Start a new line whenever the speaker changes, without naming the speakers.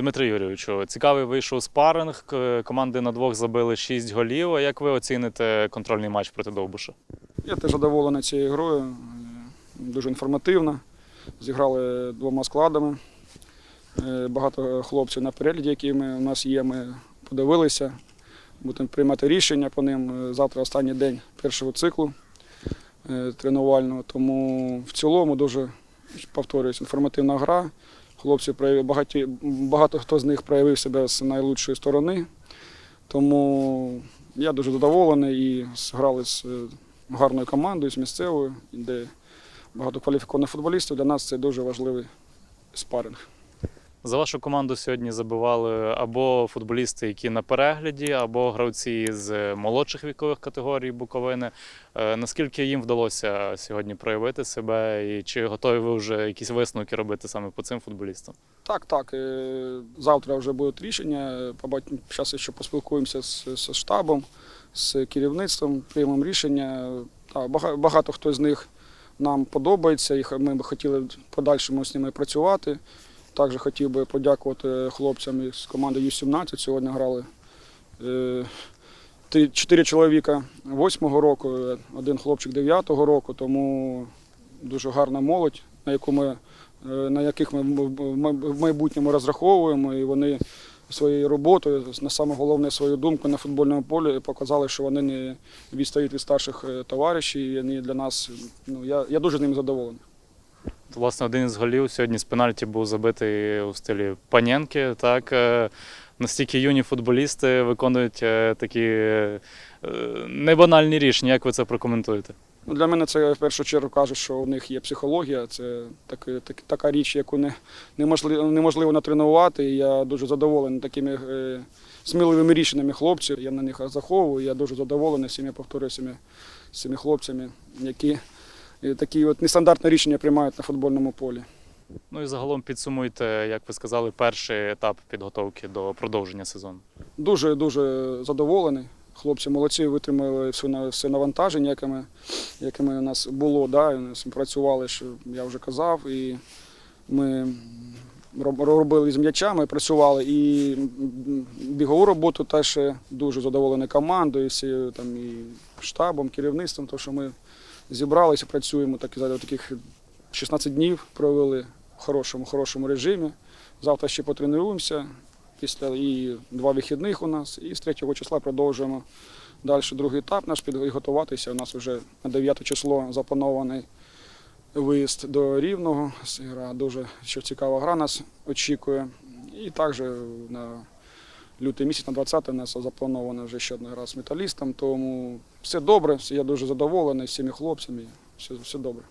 Дмитро Юрійовичу, цікавий вийшов спаринг. Команди на двох забили 6 голів. А як ви оціните контрольний матч проти Довбуша?
Я теж задоволений цією грою. Дуже інформативно. Зіграли двома складами. Е, Багато хлопців на перегляді, які ми, у нас є, ми подивилися. Будемо приймати рішення по ним. Е, Завтра останній день першого циклу е, тренувального. Тому в цілому дуже повторююсь, інформативна гра. Хлопці багаті, багато хто з них проявив себе з найлучшої сторони. Тому я дуже задоволений і зграли з е, гарною командою, з місцевою, де багато кваліфікованих футболістів. Для нас це дуже важливий спаринг.
За вашу команду сьогодні забивали або футболісти, які на перегляді, або гравці з молодших вікових категорій Буковини. Е, Наскільки їм вдалося сьогодні проявити себе, і чи готові ви вже якісь висновки робити саме по цим футболістам?
Так, так. е, Завтра вже будуть рішення. Зараз ще поспілкуємося з, з штабом, з керівництвом, приймемо рішення. Бага- багато хто з них нам подобається, і ми б хотіли в подальшому з ними працювати. Також хотів би подякувати хлопцям із команди Ю-17. Сьогодні грали е, чотири чоловіка восьмого року, один хлопчик дев'ятого року, тому дуже гарна молодь, на яку ми е, на яких ми в майбутньому розраховуємо, і вони своєю роботою, на саме головне свою думку на футбольному полі показали, що вони не відстають від старших е, товаришів. І вони для нас, ну я, я дуже ним задоволений.
Власне, один із голів сьогодні з пенальті був забитий у стилі панєнки. Так Е, настільки юні футболісти виконують е, такі е, небанальні рішення. Як ви це прокоментуєте?
Ну, Для мене це в першу чергу каже, що у них є психологія. Це так, так, така річ, яку не, неможливо, неможливо натренувати. І я дуже задоволений такими е, сміливими рішеннями хлопців. Я на них заховую. Я дуже задоволений всіми повторюю, всіми, цими хлопцями, які такі от нестандартні рішення приймають на футбольному полі.
Ну і загалом підсумуйте, як ви сказали, перший етап підготовки до продовження сезону.
Дуже дуже задоволений. Хлопці молодці витримали все, на- все навантаження, яке, ми, яке ми у нас було. Да, працювали, що я вже казав. І ми робили з м'ячами, працювали і бігову роботу теж дуже задоволений командою, всі там і штабом, керівництвом, тому що ми зібралися, працюємо так, за таких 16 днів провели в хорошому, хорошому режимі. Завтра ще потренуємося. Після і два вихідних у нас, і з 3 числа продовжуємо далі другий етап наш підготуватися. У нас вже на 9 число запланований виїзд до Рівного. Гра дуже ще цікава гра нас очікує. І також на лютий місяць, на 20 у нас заплановано вже ще одна гра з металістом. Тому все добре, я дуже задоволений всіми хлопцями. Все, все добре.